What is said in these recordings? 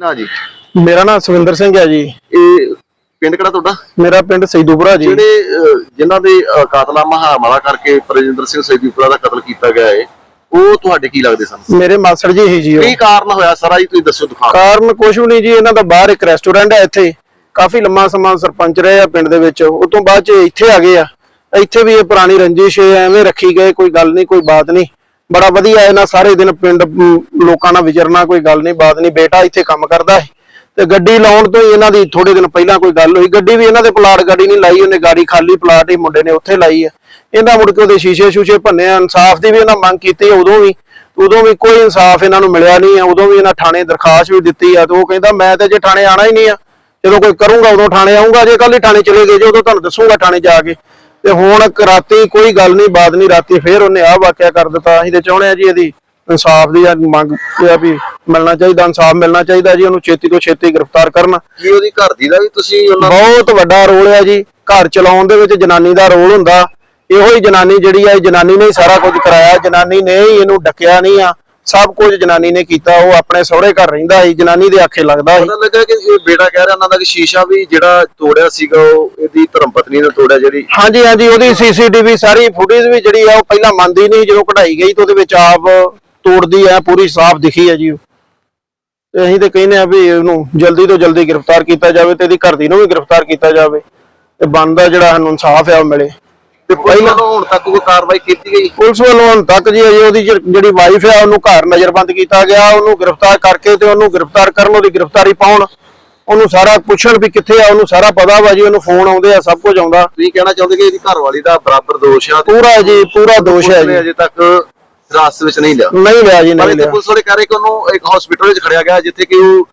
ਨਾਂ ਜੀ? ਮੇਰਾ ਨਾਮ ਸੁਖਿੰਦਰ ਸਿੰਘ ਹੈ ਜੀ। ਇਹ ਪਿੰਡ ਕਿਹੜਾ ਤੁਹਾਡਾ? ਮੇਰਾ ਪਿੰਡ ਸੈਦੂਪੁਰਾ ਜੀ। ਜਿਹੜੇ ਅਹ, ਜਿਨ੍ਹਾਂ ਦੇ ਅਹ, ਕਾਤਲਾਮਾ ਹਮਲਾ ਕਰਕੇ ਪ੍ਰਜਿੰਦਰ ਸਿੰਘ ਸੈਦੀਪੁਰਾ ਦਾ ਕਤਲ ਕੀਤਾ ਗਿਆ ਹੈ ਉਹ ਤੁਹਾਡੇ ਕੀ ਲੱਗਦੇ ਸਨ? ਮੇਰੇ ਮਾਸੜ ਜੀ ਹੀ ਜੀ ਉਹ। ਕੀ ਕਾਰਨ ਹੋਇਆ ਸਾਰਾ ਜੀ? ਤੁਸੀਂ ਦੱਸੋ ਦਿਖਾ ਕਾਰਨ ਕੁਛ ਵੀ ਨਹੀਂ ਜੀ ਇਹਨਾਂ ਦਾ ਬਾਹਰ ਇੱਕ ਰੈਸਟੋਰੈਂਟ ਹੈ ਇੱਥੇ। ਕਾਫੀ ਲੰਮਾ ਸਮਾਂ ਸਰਪੰਚ ਰਹੇ ਆ ਪਿੰਡ ਦੇ ਵਿੱਚ। ਉਸ ਤੋਂ ਬਾਅਦ ਚ ਇੱਥੇ ਆ ਗਏ ਆ। ਇੱਥੇ ਵੀ ਇਹ ਪੁਰਾਣੀ ਰੰਜਿਸ਼ ਹੈ, ਐਵੇਂ ਰੱਖੀ ਗਏ ਕੋਈ ਗੱਲ ਨਹੀਂ ਕੋਈ ਬਾਤ ਨਹੀਂ। ਬੜਾ ਵਧੀਆ ਇਹਨਾਂ ਸਾਰੇ ਦਿਨ ਪਿੰਡ ਲੋਕਾਂ ਨਾਲ ਵਿਚਰਨਾ ਕੋਈ ਗੱਲ ਨਹੀਂ, ਬਾਤ ਨਹੀਂ, ਬੇਟਾ ਇੱਥੇ ਕੰਮ ਕਰਦਾ ਹੈ। ਤੇ ਗੱਡੀ ਲਾਉਣ ਤੋਂ ਹੀ ਇਹਨਾਂ ਦੀ ਥੋੜੇ ਦਿਨ ਪਹਿਲਾਂ ਕੋਈ ਗੱਲ ਹੋਈ। ਗੱਡੀ ਵੀ ਇਹਨਾਂ ਦੇ ਪਲਾਟ ਗੱਡੀ ਨਹੀਂ ਲਾਈ, ਉਹਨੇ ਗਾੜੀ ਖਾਲੀ ਪਲਾਟ ਹੀ ਮੁੰਡੇ ਨੇ ਉੱਥੇ ਲਾਈ ਹੈ। ਇਹਦਾ ਮੁੜ ਕੇ ਉਹਦੇ ਸ਼ੀਸ਼ੇ ਸ਼ੂਸ਼ੇ ਭੰਨੇ ਇਨਸਾਫ ਦੀ ਵੀ ਇਹਨਾਂ ਮੰਗ ਕੀਤੀ ਉਦੋਂ ਵੀ ਉਦੋਂ ਵੀ ਕੋਈ ਇਨਸਾਫ ਇਹਨਾਂ ਨੂੰ ਮਿਲਿਆ ਨਹੀਂ ਆ ਉਦੋਂ ਵੀ ਇਹਨਾਂ ਥਾਣੇ ਦਰਖਾਸਤ ਵੀ ਦਿੱਤੀ ਆ ਤੇ ਉਹ ਕਹਿੰਦਾ, ਮੈਂ ਤੇ ਜੇ ਥਾਣੇ ਆਣਾ ਹੀ ਨਹੀਂ ਆ। ਜਦੋਂ ਕੋਈ ਕਰੂੰਗਾ ਉਦੋਂ ਥਾਣੇ ਆਉਂਗਾ ਜੇ ਕੱਲ ਹੀ ਥਾਣੇ ਚਲੇ ਗਏ, ਜੇ ਉਦੋਂ ਤੁਹਾਨੂੰ ਦੱਸੂਗਾ ਥਾਣੇ ਜਾ ਕੇ। ਤੇ ਹੁਣ ਰਾਤੀ ਕੋਈ ਗੱਲ ਨਹੀਂ ਬਾਤ ਨਹੀਂ ਰਾਤੀ ਫੇਰ ਉਹਨੇ ਆਹ ਵਾਕਿਆ ਕਰ ਦਿੱਤਾ। ਅਸੀਂ ਤੇ ਚਾਹੁੰਦੇ ਆ ਜੀ ਇਹਦੀ ਇਨਸਾਫ ਦੀ ਮੰਗ ਆ ਵੀ ਮਿਲਣਾ ਚਾਹੀਦਾ ਇਨਸਾਫ ਮਿਲਣਾ ਚਾਹੀਦਾ ਜੀ ਉਹਨੂੰ ਛੇਤੀ ਤੋਂ ਛੇਤੀ ਗ੍ਰਿਫਤਾਰ ਕਰਨ। ਕੀ ਉਹਦੀ ਘਰ ਦੀ ਦਾ ਵੀ ਤੁਸੀਂ ਬਹੁਤ ਵੱਡਾ ਰੋਲ ਹੈ ਜੀ ਘਰ ਚਲਾਉਣ ਦੇ ਵਿੱਚ ਜਨਾਨੀ ਦਾ ਰੋਲ ਹੁੰਦਾ। ਇਹੋ ਹੀ ਜਨਾਨੀ ਜਿਹੜੀ ਆ ਜਨਾਨੀ ਨੇ ਹੀ ਸਾਰਾ ਕੁਝ ਕਰਾਇਆ ਜਨਾਨੀ ਨੇ ਹੀ ਇਹਨੂੰ ਡੱਕਿਆ ਨਹੀਂ ਆ। ਸਭ ਕੁਝ ਜਨਾਨੀ ਨੇ ਕੀਤਾ ਉਹ ਆਪਣੇ ਸਹੁਰੇ ਘਰ ਰਹਿੰਦਾ ਸੀ ਜਨਾਨੀ ਦੇ ਆਖੇ ਲੱਗਦਾ ਸੀ। ਪਤਾ ਲੱਗਾ ਕਿ ਇਹ ਬੇਟਾ ਕਹਿ ਰਿਹਾ ਉਹਨਾਂ ਦਾ ਕਿ ਸ਼ੀਸ਼ਾ ਵੀ ਜਿਹੜਾ ਤੋੜਿਆ ਸੀਗਾ ਉਹ ਇਹਦੀ ਧਰਮ ਪਤਨੀ ਨੇ ਤੋੜਿਆ ਜਿਹੜੀ ਹਾਂਜੀ ਹਾਂਜੀ ਉਹਦੀ ਸੀਸੀਟੀਵੀ ਸਾਰੀ ਫੁਟੇਜ ਵੀ ਜਿਹੜੀ ਆ ਉਹ ਪਹਿਲਾਂ ਮੰਨਦੀ ਨਹੀਂ ਜਦੋਂ ਕਢਾਈ ਗਈ ਤਾਂ ਉਹਦੇ ਵਿੱਚ ਆਪ ਤੋੜਦੀ ਆ ਪੂਰੀ ਸਾਫ਼ ਦਿਖੀ ਆ ਜੀ। ਉਹ ਤੇ ਅਸੀਂ ਤੇ ਕਹਿੰਦੇ ਆ ਵੀ ਉਹਨੂੰ ਜਲਦੀ ਤੋਂ ਜਲਦੀ ਗ੍ਰਿਫਤਾਰ ਕੀਤਾ ਜਾਵੇ ਤੇ ਇਹਦੀ ਘਰ ਦੀ ਨੂੰ ਵੀ ਗ੍ਰਿਫਤਾਰ ਕੀਤਾ ਜਾਵੇ। ਤੇ ਬਣਦਾ ਜਿਹੜਾ ਸਾਨੂੰ ਇਨਸਾਫ ਆ ਉਹ ਮਿਲੇ। ਤੇ ਪਹਿਲਾਂ ਤੋਂ ਹੁਣ ਤੱਕ ਕੋਈ ਕਾਰਵਾਈ ਕੀਤੀ ਗਈ? ਪੁਲਿਸ ਵੱਲੋਂ ਹੁਣ ਤੱਕ ਜੀ ਅਜੇ ਉਹਦੀ ਜਿਹੜੀ ਵਾਈਫ ਆ ਉਹਨੂੰ ਘਰ ਨਜ਼ਰਬੰਦ ਕੀਤਾ ਗਿਆ। ਉਹਨੂੰ ਗ੍ਰਿਫਤਾਰ ਕਰਕੇ ਤੇ ਉਹਨੂੰ ਗ੍ਰਿਫਤਾਰ ਕਰਨ ਉਹਦੀ ਗ੍ਰਿਫਤਾਰੀ ਪਾਉਣ। ਉਹਨੂੰ ਸਾਰਾ ਪੁੱਛਣ ਵੀ ਕਿੱਥੇ ਆ ਉਹਨੂੰ ਸਾਰਾ ਪਤਾ ਵਾ ਜੀ ਉਹਨੂੰ ਫੋਨ ਆਉਂਦੇ ਆ ਸਭ ਕੁਝ ਆਉਂਦਾ। ਤੁਸੀਂ ਕਹਿਣਾ ਚਾਹੁੰਦੇ ਕਿ ਇਹਦੀ ਘਰ ਵਾਲੀ ਦਾ ਬਰਾਬਰ ਦੋਸ਼ ਆ? ਪੂਰਾ ਜੀ ਪੂਰਾ ਦੋਸ਼ ਹੈ ਜੀ। ਅਜੇ ਤੱਕ ਹਿਰਾਸਤ ਵਿੱਚ ਨਹੀਂ ਲਿਆ। ਨਹੀਂ ਲਿਆ ਜੀ ਨਹੀਂ ਲਿਆ। ਪੁਲਿਸ ਵਾਲੇ ਕਹਿ ਰਹੇ ਕਿ ਉਹਨੂੰ ਇੱਕ ਹਸਪੀਟਲ ਵਿੱਚ ਖੜਿਆ ਗਿਆ ਜਿੱਥੇ ਕਿ ਉਹ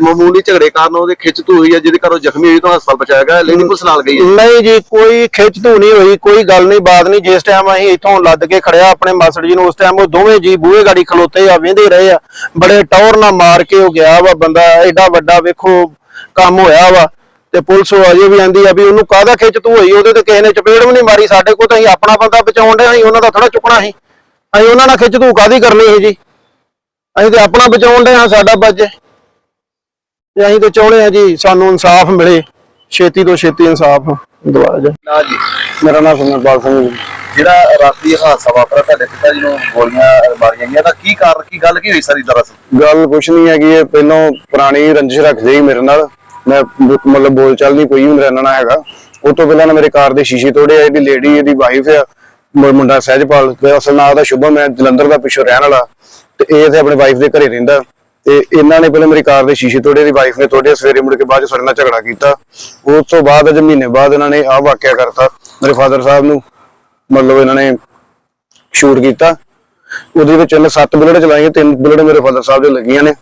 ਮਾਮੂਲੀ ਝਗੜੇ ਕਾਰਨ ਉਹਦੇ ਖਿੱਚ ਧੂ ਹੋਈ ਹੈ ਜਿਹਦੇ ਕਾਰਨ ਜ਼ਖਮੀ ਹੋਈ ਤਾਂ ਹਸਪਤਾਲ ਪਹੁੰਚਾਇਆ ਗਿਆ ਲੇਕਿਨ ਪੁਲਿਸ ਨਾਲ ਗਈ ਹੈ। ਨਹੀਂ ਜੀ, ਕੋਈ ਖਿੱਚ ਧੂ ਨਹੀਂ ਹੋਈ, ਕੋਈ ਗੱਲ ਨਹੀਂ, ਬਾਤ ਨਹੀਂ। ਜਿਸ ਟਾਈਮ ਅਸੀਂ ਇੱਥੋਂ ਲੱਦ ਕੇ ਖੜਿਆ ਆਪਣੇ ਮਾਸੜ ਜੀ ਨੂੰ, ਉਸ ਟਾਈਮ ਉਹ ਦੋਵੇਂ ਜੀ ਬੂਹੇ ਗਾੜੀ ਖਲੋਤੇ ਆ ਵੇਂਦੇ ਰਹੇ ਆ। ਬੜੇ ਟੌਰ ਨਾਲ ਮਾਰ ਕੇ ਉਹ ਗਿਆ ਵਾ ਬੰਦਾ, ਐਡਾ ਵੱਡਾ ਵੇਖੋ ਕੰਮ ਹੋਇਆ ਵਾ। ਤੇ ਪੁਲਿਸ ਉਹ ਅਜੇ ਵੀ ਆਂਦੀ ਆ ਵੀ ਉਹਨੂੰ ਕਾਹਦਾ ਖਿੱਚ ਧੂ ਹੋਈ, ਉਹਦੇ ਤੇ ਕਿਸੇ ਨੇ ਚਪੇੜ ਵੀ ਨਹੀਂ ਮਾਰੀ, ਸਾਡੇ ਕੋਲ ਤਾਂ ਅਸੀਂ ਆਪਣਾ ਬੰਦਾ ਬਚਾਉਣ ਦੇ ਅਸੀਂ ਉਹਨਾਂ ਦਾ ਥੋੜਾ ਚੁੱਕਣਾ ਸੀ। ਅਸੀਂ ਉਹਨਾਂ ਨਾਲ ਖਿੱਚ ਧੂ ਕਾਹਦੀ ਕਰਨੀ ਸੀ ਜੀ? ਅਸੀਂ ਤੇ ਆਪਣਾ ਬਚਾਉਣ ਦੇ ਹਾਂ ਸਾਡਾ ਬਚੇ ਤੇ ਅਸੀਂ ਤੇ ਚਾਹੁੰਦੇ ਆ ਜੀ ਸਾਨੂੰ ਇਨਸਾਫ ਮਿਲੇ ਛੇਤੀ ਤੋਂ ਛੇਤੀ ਇਨਸਾਫ ਦਵਾਇਆ ਜਾਏ। ਨਾ ਜੀ। ਮੇਰਾ ਨਾਮ ਸੁਮਰਪਾਲ ਸਿੰਘ ਜੀ। ਜਿਹੜਾ ਰਾਤੀ ਹਾਦਸਾ ਵਾਪਰਿਆ ਤੁਹਾਡੇ ਪਿਤਾ ਜੀ ਨੂੰ ਗੋਲੀਆਂ ਮਾਰੀਆਂ ਗਈਆਂ ਤਾਂ ਕੀ ਕਾਰਨ ਕੀ ਗੱਲ ਕੀ ਹੋਈ ਸਾਰੀ ਦਰਅਸਲ? ਗੱਲ ਕੁਛ ਨਹੀਂ ਹੈਗੀ ਇਹ ਪਹਿਲਾਂ ਪੁਰਾਣੀ ਰੰਜਿਸ਼ ਰੱਖਦੇ ਸੀ ਮੇਰੇ ਨਾਲ। ਮੈਂ ਮਤਲਬ ਬੋਲ ਚਾਲ ਨਹੀਂ ਕੋਈ ਵੀ ਮੇਰੇ ਨਾਲ ਹੈਗਾ। ਉਹ ਤੋਂ ਪਹਿਲਾਂ ਨਾ ਮੇਰੇ ਕਾਰ ਦੇ ਸ਼ੀਸ਼ੇ ਤੋੜੇ ਆ ਇਹਦੀ ਲੇਡੀ ਇਹਦੀ ਵਾਈਫ ਆ ਮੁੰਡਾ ਸਹਿਜਪਾਲ। ਤੇ ਅਸਲ ਨਾਂ ਦਾ ਸ਼ੁਭਮ ਹੈ ਜਲੰਧਰ ਦਾ ਪਿੱਛੋਂ ਰਹਿਣ ਵਾਲਾ। ਤੇ ਇਹ ਤੇ ਆਪਣੇ ਵਾਈਫ ਦੇ ਘਰੇ ਰਹਿੰਦਾ। ਤੇ ਇਹਨਾਂ ਨੇ ਪਹਿਲਾਂ ਮੇਰੀ ਕਾਰ ਦੇ ਸ਼ੀਸ਼ੇ ਤੋੜੇ ਇਹਦੀ ਵਾਈਫ ਨੇ ਤੋੜੇ ਸਵੇਰੇ ਮੁੜ ਕੇ ਬਾਅਦ ਚ ਸਾਡੇ ਨਾਲ ਝਗੜਾ ਕੀਤਾ। ਉਸ ਤੋਂ ਬਾਅਦ ਅਜ ਮਹੀਨੇ ਬਾਅਦ ਇਹਨਾਂ ਨੇ ਆਹ ਵਾਕਿਆ ਕਰਤਾ, ਮੇਰੇ ਫਾਦਰ ਸਾਹਿਬ ਨੂੰ, ਮਤਲਬ ਇਹਨਾਂ ਨੇ ਸ਼ੂਟ ਕੀਤਾ। ਉਹਦੇ ਵਿੱਚ ਇਹਨੇ ਸੱਤ ਬੁਲੇਟ ਚਲਾਈਆਂ, ਤਿੰਨ ਬੁਲੇਟ ਮੇਰੇ ਫਾਦਰ ਸਾਹਿਬ ਦੇ ਲੱਗੀਆਂ ਨੇ,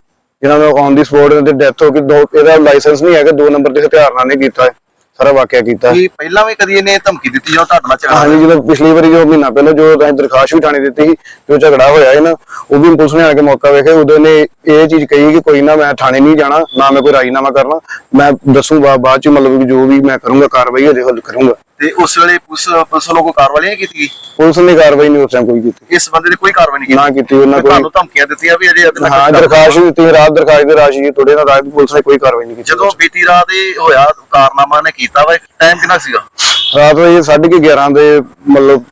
ਜਿਨ੍ਹਾਂ ਨੂੰ ਔਨ ਦੀ ਸਪੋਟ ਤੇ ਡੈਥ ਹੋ ਗਈ ਦੋ ਇਹਦਾ ਲਾਇਸੈਂਸ ਨਹੀਂ ਹੈਗਾ, ਦੋ ਨੰਬਰ ਦੇ ਹਥਿਆਰ ਨਾਲ ਨੇ ਕੀਤਾ। ਹੈ ਸਾਰਾ ਵਾਕਿਆ ਕੀਤਾ। ਕੀ ਪਹਿਲਾਂ ਵੀ ਕਦੀ ਇਹਨੇ ਧਮਕੀ ਦਿੱਤੀ ਜਾਂ ਤੁਹਾਡੇ ਨਾਲ ਝਗੜਾ ਹਾਂਜੀ ਜਦੋਂ ਪਿਛਲੀ ਵਾਰੀ ਜੋ ਮਹੀਨਾ ਪਹਿਲਾਂ ਜੋ ਅਸੀਂ ਦਰਖਾਸਤ ਵੀ ਥਾਣੇ ਦਿੱਤੀ ਸੀ ਜੋ ਝਗੜਾ ਹੋਇਆ ਹੈ ਨਾ ਉਹ ਵੀ ਪੁਲਿਸ ਨੇ ਆ ਕੇ ਮੌਕਾ ਵੇਖਿਆ ਉਦੋਂ ਨੇ ਇਹ ਚੀਜ਼ ਕਹੀ ਕਿ ਕੋਈ ਨਾ ਮੈਂ ਥਾਣੇ ਨਹੀਂ ਜਾਣਾ ਨਾ ਮੈਂ ਕੋਈ ਰਾਜੀਨਾਮਾ ਕਰਨਾ। ਮੈਂ ਦੱਸੂ ਬਾਅਦ ਚ ਮਤਲਬ ਜੋ ਵੀ ਮੈਂ ਕਰੂੰਗਾ ਕਾਰਵਾਈ ਉਹਦੇ ਹੱਲ ਕਰੂੰਗਾ। ਤੇ ਉਸ ਵੇਲੇ ਪੁਲਿਸ ਪੁਲਿਸ ਵੱਲੋਂ ਕੋਈ ਕਾਰਵਾਈ ਨਹੀਂ ਕੀਤੀ ਗਈ? ਪੁਲਿਸ ਨੇ ਕਾਰਵਾਈ ਨਹੀਂ ਉਸ ਟਾਈਮ ਕੋਈ ਕੀਤੀ। ਇਸ ਬੰਦੇ ਨੇ ਕੋਈ ਕਾਰਵਾਈ ਨਹੀਂ ਕੀਤੀ? ਨਾ ਕੀਤੀ ਉਹਨਾਂ ਕੋਈ ਤੁਹਾਨੂੰ ਧਮਕੀਆਂ ਦਿੱਤੀਆਂ ਵੀ ਅਜੇ ਅੱਧ ਹਾਂ ਦਰਖਾਸਤ ਵੀ ਦਿੱਤੀ ਰਾਤ ਦਰਖਾਸਤ ਦੇ ਰਾਸ਼ੀ ਥੋੜੇ ਨਾਲ ਰਾਤ ਪੁਲਿਸ ਨੇ ਕੋਈ ਕਾਰਵਾਈ ਨਹੀਂ ਕੀਤੀ। ਜਦੋਂ ਬੀਤੀ ਰਾਤ ਇਹ ਹੋਇਆ ਕਾਰਨਾਮਾ ਨੇ ਕੀਤਾ ਵਾ ਟਾਈਮ ਕਿੰਨਾ ਸੀਗਾ? ਰਾਤ ਨੂੰ ਇਹ 11:30 ਦੇ ਮਤਲਬ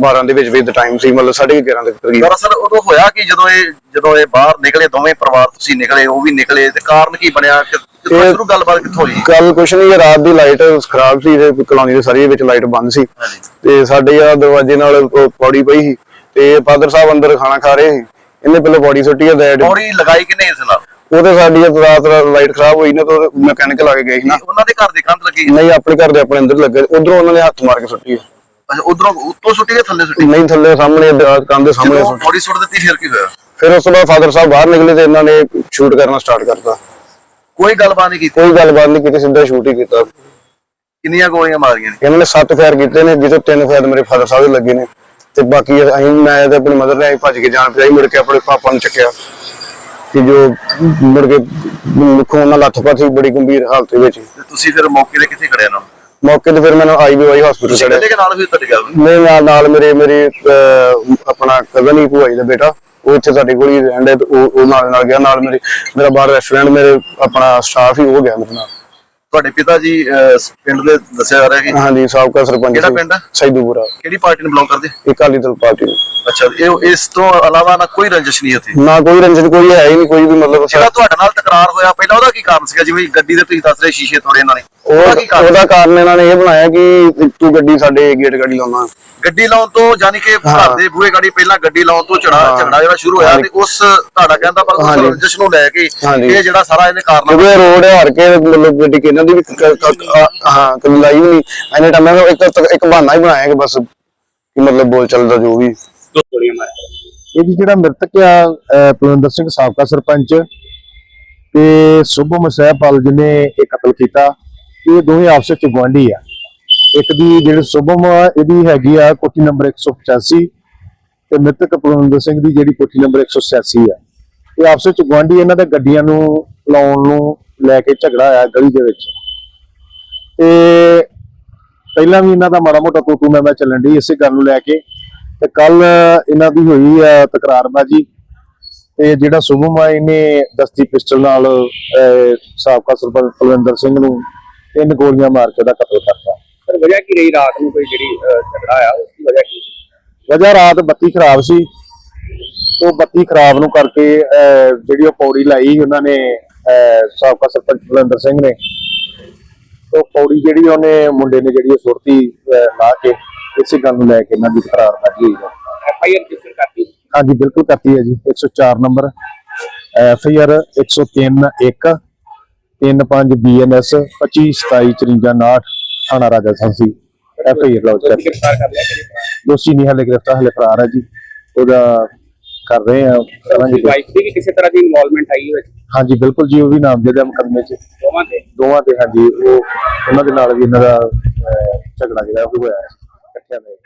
12 ਦੇ ਵਿੱਚ ਦਾ ਟਾਈਮ ਸੀ ਮਤਲਬ 11:30 ਦੇ ਕਰੀਬ। ਦਰਅਸਲ ਉਦੋਂ ਹੋਇਆ ਕਿ ਜਦੋਂ ਇਹ ਜਦੋਂ ਇਹ ਬਾਹਰ ਨਿਕਲੇ ਦੋਵੇਂ ਪਰਿਵਾਰ ਤੁਸੀਂ ਨਿਕਲੇ ਉਹ ਵੀ ਨਿਕਲੇ ਤੇ ਕਾਰਨ ਕੀ ਬਣਿਆ? ਕਿ- ਕਿੱਥੋਂ ਇਹ- ਸ਼ੁਰੂ ਗੱਲਬਾਤ ਕਿੱਥੋਂ ਹੋਈ? ਗੱਲ ਕੁਛ ਨਹੀਂ ਇਹ ਰਾਤ ਦੀ ਲਾਈਟ ਖਰਾਬ ਸੀ ਤੇ ਕਲੋਨੀ ਦੇ ਸਾਰੀ ਵਿੱਚ ਲਾਈਟ ਬੰਦ ਸੀ। ਹਾਂਜੀ। ਤੇ ਸਾਡੇ ਆ ਦਰਵਾਜ਼ੇ ਨਾਲ ਉਹ ਪੌੜੀ ਪਈ ਸੀ ਤੇ ਫਾਦਰ ਸਾਹਿਬ ਅੰਦਰ ਖਾਣਾ ਖਾ ਰਹੇ ਸੀ। ਇਹਨੇ ਪਹਿਲਾਂ ਪੌੜੀ ਸੁੱਟੀ ਆ ਡੈਡ ਪੌੜੀ ਲਗਾਈ ਕਿ ਨਹੀਂ ਇਸ ਨਾਲ? ਉਹਦੇ ਸਾਡੀ ਇਹ ਰਾਤ ਲਾਈਟ ਖਰਾਬ ਹੋਈ ਨਾ ਤਾਂ ਮੈਕੈਨਿਕ ਲਾ ਕੇ ਗਏ ਸੀ ਨਾ। ਉਹਨਾਂ ਦੇ ਘਰ ਦੀ ਕੰਧ ਲੱਗੀ ਨਹੀਂ ਆਪਣੇ ਘਰ ਦੇ ਆਪਣੇ ਅੰਦਰ ਲੱਗੇ ਉਧਰੋਂ ਉਹਨਾਂ ਨੇ ਹੱਥ ਮਾਰ ਕੇ ਸੁੱਟੀ ਆ। ਅੱਛਾ ਉਧਰੋਂ ਉੱਤੋਂ ਸੁੱਟੀ ਕੇ ਥੱਲੇ ਸੁੱਟੀ? ਨਹੀਂ ਥੱਲੇ ਸਾਹਮਣੇ ਕੰਨ ਦੇ ਸਾਹਮਣੇ ਜਦੋਂ ਸੁੱਟੀ। ਪੌੜੀ ਸੁੱਟ ਦਿੱਤੀ ਫਿਰ ਕੀ ਹੋਇਆ? ਫਿਰ ਉਸ ਤੋਂ ਬਾਅਦ ਫਾਦਰ ਸਾਹਿਬ ਬਾਹਰ ਨਿਕਲੇ ਤੇ ਇਹਨਾਂ ਨੇ ਸ਼ੂਟ ਕਰਨਾ ਸਟਾਰਟ ਕਰਤਾ। ਕੋਈ ਗੱਲਬਾਤ ਨਹੀਂ ਕੀਤੀ? ਕੋਈ ਗੱਲਬਾਤ ਨਹੀਂ ਕੀਤੀ ਸਿੱਧਾ ਸ਼ੂਟ ਹੀ ਕੀਤਾ। ਕਿੰਨੀਆਂ ਗੋਲੀਆਂ ਮਾਰੀਆਂ ਨੇ? ਇਹਨਾਂ ਨੇ ਸੱਤ ਫਾਇਰ ਕੀਤੇ ਨੇ ਜਿਹਦੇ ਤਿੰਨ ਫਾਇਰ ਮੇਰੇ ਫਾਦਰ ਸਾਹਿਬ ਦੇ ਲੱਗੇ ਨੇ। ਤੇ ਬਾਕੀ ਅਸੀਂ ਮੈਂ ਤੇ ਆਪਣੀ ਮਦਰ ਨੇ ਭੱਜ ਕੇ ਜਾਣ ਪਈ ਮੁੜ ਕੇ ਆਪਣੇ ਪਾਪਾ ਨੂੰ ਚੱਕਿਆ। ਕਿ ਜੋ ਮੁੜ ਕੇ ਮੁੱਖੋਂ ਉਹਨਾਂ ਲੱਤ ਪਾ ਸੀ ਬੜੀ ਗੰਭੀਰ ਹਾਲਤ ਵਿੱਚ। ਤੁਸੀਂ ਫਿਰ ਮੌਕੇ ਤੇ ਕਿੱਥੇ ਖੜਿਆ ਨਾ? ਮੌਕੇ ਤੇ ਫਿਰ ਮੈਨੂੰ ਆਈਬੀਵਾਈ ਹਸਪੀਟਲ ਤੁਸੀਂ ਕਹਿੰਦੇ ਕਿ ਨਾਲ ਵੀ ਤੁਹਾਡੇ ਗੱਲ ਮੇਰੇ ਨਾਲ ਨਾਲ ਮੇਰੇ ਮੇਰੇ ਅਹ, ਆਪਣਾ ਕਜ਼ਨ ਹੀ ਭੂਆ ਜੀ ਦਾ ਬੇਟਾ। ਉਹ ਇੱਥੇ ਸਾਡੇ ਕੋਲ ਹੀ ਰਹਿੰਦਾ ਤੇ ਉਹ ਉਹ ਨਾਲ ਨਾਲ ਗਿਆ। ਨਾਲ ਮੇਰੇ ਮੇਰਾ ਬਾਹਰ ਰੈਸਟੋਰੈਂਟ ਮੇਰੇ ਆਪਣਾ ਸਟਾਫ ਹੀ ਉਹ ਗਿਆ ਮੇਰੇ ਨਾਲ। ਤੁਹਾਡੇ ਪਿਤਾ ਜੀ ਅਹ, ਪਿੰਡ ਦੇ ਦੱਸਿਆ ਜਾ ਰਿਹਾ ਕਿ ਹਾਂਜੀ ਸਾਬਕਾ ਸਰਪੰਚ ਕਿਹੜਾ ਸੀ। ਪਿੰਡ ਆ? ਸੈਦੂਪੁਰਾ। ਕਿਹੜੀ ਪਾਰਟੀ ਨੂੰ ਬਿਲੋਂਗ ਕਰਦੇ? ਅਕਾਲੀ ਦਲ ਪਾਰਟੀ ਨੂੰ। ਅੱਛਾ ਇਹ ਇਸ ਤੋਂ ਇਲਾਵਾ ਨਾ ਕੋਈ ਰੰਜਿਸ਼ ਨਹੀਂ ਇੱਥੇ? ਨਾ ਕੋਈ ਰੰਜਨ ਕੋਈ ਹੈ ਹੀ ਨਹੀਂ ਕੋਈ ਵੀ ਮਤਲਬ ਜਿਹੜਾ ਤੁਹਾਡੇ ਨਾਲ ਤਕਰਾਰ ਹੋਇਆ ਪਹਿਲਾਂ ਉਹਦਾ ਕੀ ਕਾਰਨ ਸੀਗਾ? ਜਿਵੇਂ ਗੱਡੀ ਦੇ ਤੁਸੀਂ ਦੱਸ ਰਹੇ ਸ਼ੀਸ਼ੇ ਤੋੜੇ ਇਹਨਾਂ ਨੇ। ਉਹਦਾ ਕੀ ਕਾਰਨ? ਉਹਦਾ ਕਾਰਨ ਇਹਨਾਂ ਨੇ ਇਹ ਬਣਾਇਆ ਕਿ ਤੂੰ ਗੱਡੀ ਸਾਡੇ ਗੇਟ ਗੱਡੀ ਲਾਉਣਾ। ਗੱਡੀ ਲਾਉਣ ਤੋਂ ਯਾਨੀ ਕਿ ਘਰ ਦੇ ਬੂਹੇ ਗਾੜੀ ਪਹਿਲਾਂ ਗੱਡੀ ਲਾਉਣ ਤੋਂ ਝੜਾ ਹਾਂ। ਝਗੜਾ ਜਿਹੜਾ ਸ਼ੁਰੂ ਹੋਇਆ ਤੇ ਉਸ ਤੁਹਾਡਾ ਕਹਿੰਦਾ ਪਰ ਉਸ। ਰੰਜਿਸ਼ ਨੂੰ ਲੈ ਕੇ। ਇਹ ਜਿਹੜਾ ਸਾਰਾ ਇਹਨੇ ਕਾਰਨ ਕਿਉਂਕਿ ਰੋਡ ਹਾਰ ਕੇ ਮਤਲਬ ਗੱਡੀ ਕਿਹਨਾਂ ਦੀ ਵੀ ਹਾਂ ਕਦੀ ਲਾਈ ਨਹੀਂ ਇਹਨੇ ਟਾਈਮ ਇੱਕ ਇੱਕ ਬਹਾਨਾ ਹੀ ਬਣਾਇਆ ਕਿ ਬਸ ਕਿ ਮਤਲਬ ਬੋਲ ਚੱਲਦਾ ਜੋ ਵੀ। ਇਹ ਜੀ ਜਿਹੜਾ ਮ੍ਰਿਤਕ ਆ ਪਲਵਿੰਦਰ ਸਿੰਘ ਸਾਬਕਾ ਸਰਪੰਚ ਤੇ ਸੁਭਮ ਸਹਿਪਾਲ ਜਿਹਨੇ ਇਹ ਕਤਲ ਕੀਤਾ। ਇਹ ਦੋਵੇਂ ਆਪਸ ਵਿੱਚ ਗੁਆਂਢੀ ਆ। ਇੱਕ ਦੀ ਜਿਹੜੀ ਸੁਭਮ ਆ, ਇਹਦੀ ਹੈਗੀ ਆ ਕੋਠੀ ਨੰਬਰ 185 ਤੇ ਮ੍ਰਿਤਕ ਪਲਵਿੰਦਰ ਸਿੰਘ ਦੀ ਜਿਹੜੀ ਕੋਠੀ ਨੰਬਰ 186 ਆ। ਇਹ ਆਪਸ ਵਿੱਚ ਗੁਆਂਢੀ ਇਹਨਾਂ ਦੇ ਗੱਡੀਆਂ ਨੂੰ ਲਾਉਣ ਨੂੰ ਲੈ ਕੇ ਝਗੜਾ ਆਇਆ ਗਲੀ ਦੇ ਵਿੱਚ। ਤੇ ਪਹਿਲਾਂ ਵੀ ਇਹਨਾਂ ਦਾ ਮਾੜਾ ਮੋਟਾ ਕੋਟੂ ਮੈਂ ਚੱਲਣ ਦੀ ਇਸੇ ਗੱਲ ਨੂੰ ਲੈ ਕੇ। ਤੇ ਕੱਲ ਇਹਨਾਂ ਦੀ ਹੋਈ ਆ ਤਕਰਾਰਬਾਜੀ। ਤੇ ਜਿਹੜਾ ਸੁਭਮ ਆ, ਇਹਨੇ ਦਸਤੀ ਪਿਸਟਲ ਨਾਲ ਸਾਬਕਾ ਸਰਪੰਚ ਕੁਲਵਿੰਦਰ ਸਿੰਘ ਨੂੰ ਤਿੰਨ ਗੋਲੀਆਂ ਮਾਰ ਕੇ ਉਹਦਾ ਕਤਲ ਕਰਤਾ ਸਰ ਵਜ੍ਹਾ ਕੀ ਰਹੀ? ਰਾਤ ਨੂੰ ਕੋਈ ਜਿਹੜੀ ਝਗੜਾ ਆਇਆ ਉਸ ਦੀ ਵਜ੍ਹਾ ਕੀ ਸੀ? ਵਜ੍ਹਾ ਰਾਤ ਬੱਤੀ ਖਰਾਬ ਸੀ। ਉਹ ਬੱਤੀ ਖਰਾਬ ਨੂੰ ਕਰਕੇ ਜਿਹੜੀ ਉਹ ਪੌੜੀ ਲਾਈ ਉਹਨਾਂ ਨੇ ਸਾਬਕਾ ਸਰਪੰਚ ਕੁਲਵਿੰਦਰ ਸਿੰਘ ਨੇ। ਉਹ ਪੌੜੀ ਜਿਹੜੀ ਉਹਨੇ ਮੁੰਡੇ ਨੇ ਜਿਹੜੀ ਉਹ ਸੁਰਤੀ ਲਾ ਕੇ ਇਸੇ ਗੱਲ ਨੂੰ ਲੈ ਕੇ ਇਹਨਾਂ ਦੀ ਤਕਰਾਰਬਾਜੀ ਹੋਈ ਹੈ। ਐਫ ਆਈ ਆਰ ਰਜਿਸਟਰ ਕਰਤੀ? ਹਾਂਜੀ ਬਿਲਕੁਲ ਕਰਤੀ ਹੈ ਜੀ। 104 number F I R 103 1 35 BNS 25 27 54 59 ਥਾਣਾ Raja Sansi. F I R lodge ਕਰਤੀ ਗ੍ਰਿਫਤਾਰ ਕਰ ਲਿਆ ਦੋਸ਼ੀ ਨਹੀਂ ਹਾਲੇ ਗ੍ਰਿਫਤਾਰ ਹਾਲੇ ਫਰਾਰ ਹੈ ਜੀ। ਉਹਦਾ ਕਰ ਰਹੇ ਆ ਕਰਾਂਗੇ ਵਾਈਫ ਦੀ ਵੀ ਕਿਸੇ ਤਰ੍ਹਾਂ ਦੀ ਇਨਵੋਲਵਮੈਂਟ ਆਈ ਵਿੱਚ ਹਾਂਜੀ ਬਿਲਕੁਲ ਜੀ ਉਹ ਵੀ ਨਾਮਜ਼ਦ ਹੈ ਮੁਕੱਦਮੇ 'ਚ। ਦੋਵਾਂ ਦੇ ਦੋਵਾਂ ਦੇ ਹਾਂਜੀ ਉਹ ਉਹਨਾਂ ਦੇ ਨਾਲ ਵੀ ਇਹਨਾਂ ਦਾ ਝਗੜਾ ਜਿਹੜਾ ਹੋਇਆ ਇਕੱਠਿਆਂ ਦਾ